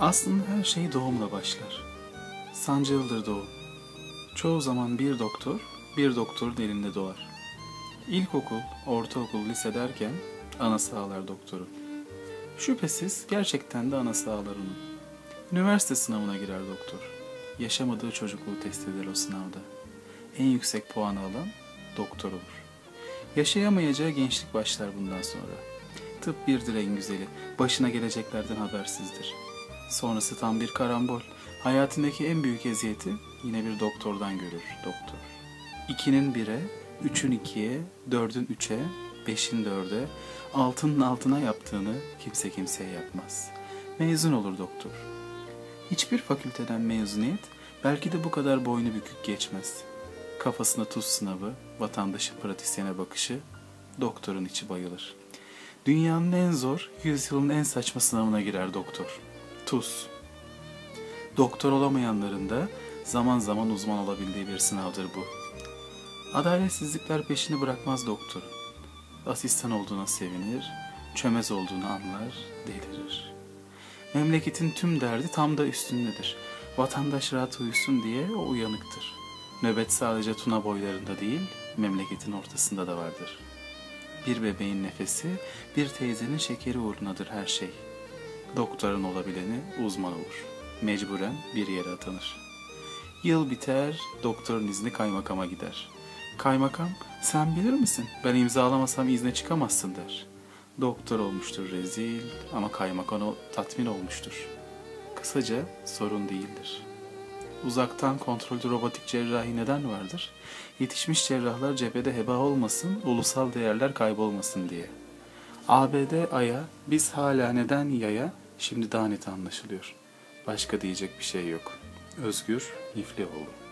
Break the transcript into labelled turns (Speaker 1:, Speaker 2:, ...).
Speaker 1: Aslında her şey doğumla başlar. Sancılıdır doğum. Çoğu zaman bir doktor, bir doktorun elinde doğar. İlkokul, ortaokul, lise derken anası ağlar doktoru. Şüphesiz gerçekten de anası ağlar onun. Üniversite sınavına girer doktor. Yaşamadığı çocukluğu test eder o sınavda. En yüksek puanı alan doktor olur. Yaşayamayacağı gençlik başlar bundan sonra. Tıp birdir en güzeli. Başına geleceklerden habersizdir. Sonrası tam bir karambol. Hayatındaki en büyük eziyeti yine bir doktordan görür doktor. İkinin bire, üçün ikiye, dördün üçe, beşin dörde, altının altına yaptığını kimse kimseye yapmaz. Mezun olur doktor. Hiçbir fakülteden mezuniyet belki de bu kadar boynu bükük geçmez. Kafasına tuz sınavı, vatandaşın pratisyene bakışı, doktorun içi bayılır. Dünyanın en zor, yüzyılın en saçma sınavına girer doktor. Tuz. Doktor olamayanların da zaman zaman uzman olabildiği bir sınavdır bu. Adaletsizlikler peşini bırakmaz doktor. Asistan olduğuna sevinir, çömez olduğunu anlar, delirir. Memleketin tüm derdi tam da üstündedir. Vatandaş rahat uyusun diye o uyanıktır. Nöbet sadece Tuna boylarında değil, memleketin ortasında da vardır. Bir bebeğin nefesi, bir teyzenin şekeri uğrunadır her şey. Doktorun olabileni uzman olur. Mecburen bir yere atanır. Yıl biter, doktorun izni kaymakama gider. Kaymakam, sen bilir misin? Ben imzalamasam izne çıkamazsın der. Doktor olmuştur rezil ama kaymakam tatmin olmuştur. Kısaca sorun değildir. Uzaktan kontrollü robotik cerrahi neden vardır? Yetişmiş cerrahlar cephede heba olmasın, ulusal değerler kaybolmasın diye. ABD Ay'a, biz hala neden Ya'ya, şimdi daha net anlaşılıyor. Başka diyecek bir şey yok. Özgür İflioğlu